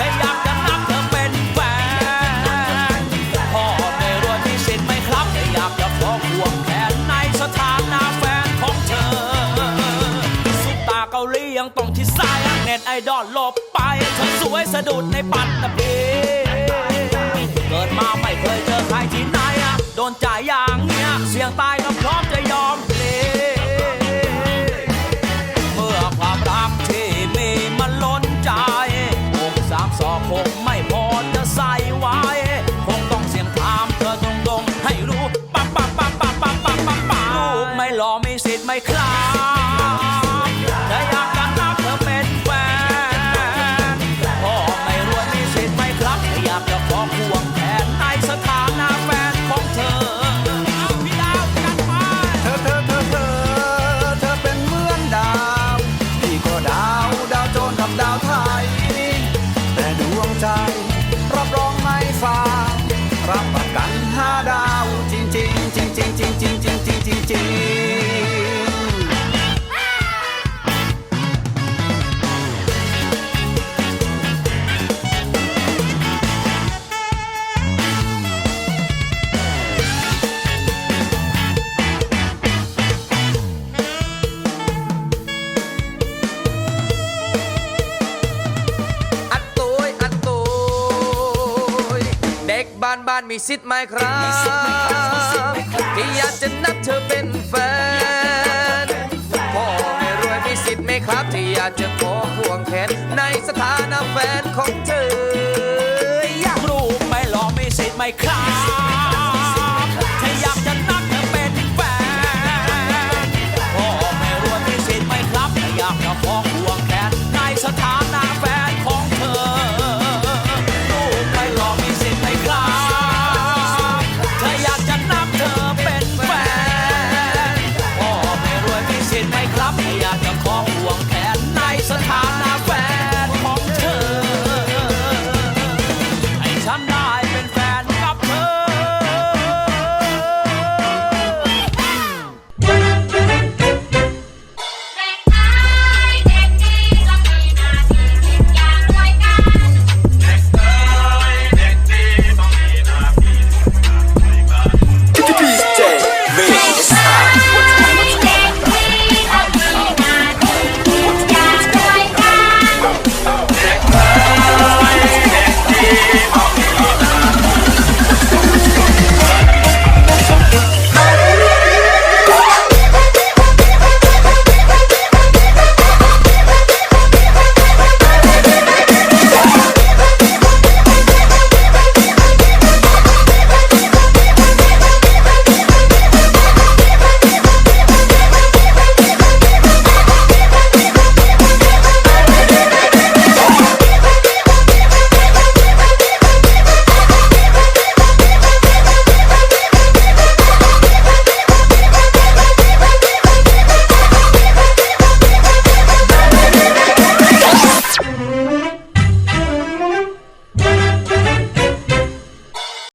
แค่อยากจะนับเธอเป็นแฟนพ่อไม่รวยมีสิทธิ์ไหมครับแค่อยากจะขอควงแขนในสถานะแฟนของเธอซุปตาเกาหลียังต้องที่ซ้ายเน็ตไอดอลหลบไปเธอสวยสะดุดในปัตตภีเกิดมาไม่เคยเจอใครที่ไหนอะโดนจ่ายอย่างเนี้ยเสียงตาย ไม่สิทธิ์ไม่คลาแต่อยากจะนับเธอเป็นแฟนพ่อไม่รวยมีสิทธิ์ไหมครับ อยากจะขอควงแขนในสถานะแฟนของเธอเอาพี่ดาวจัดไปเธอเธอเธอเธอเธอเป็นเหมือนดาวพี่ก็ดาวดาวโจรกับดาวไทย แต่ดวงใจรับรองไม่ฟ้ารับประกันห้าดาวจริงจริงจริงจริงจริงจริงจริงจริงจริง บ้านบ้านมีสิทธิ์ไหมครับที่อยากจะนับเธอเป็นแฟนพ่อไม่รวยมีสิทธิ์ไหมครับ ที่อยากจะขอพวงแขนในสถานะแฟนของเธออยากรู้ไหมหรอมีสิทธิ์ไหมครับจะฟ้อ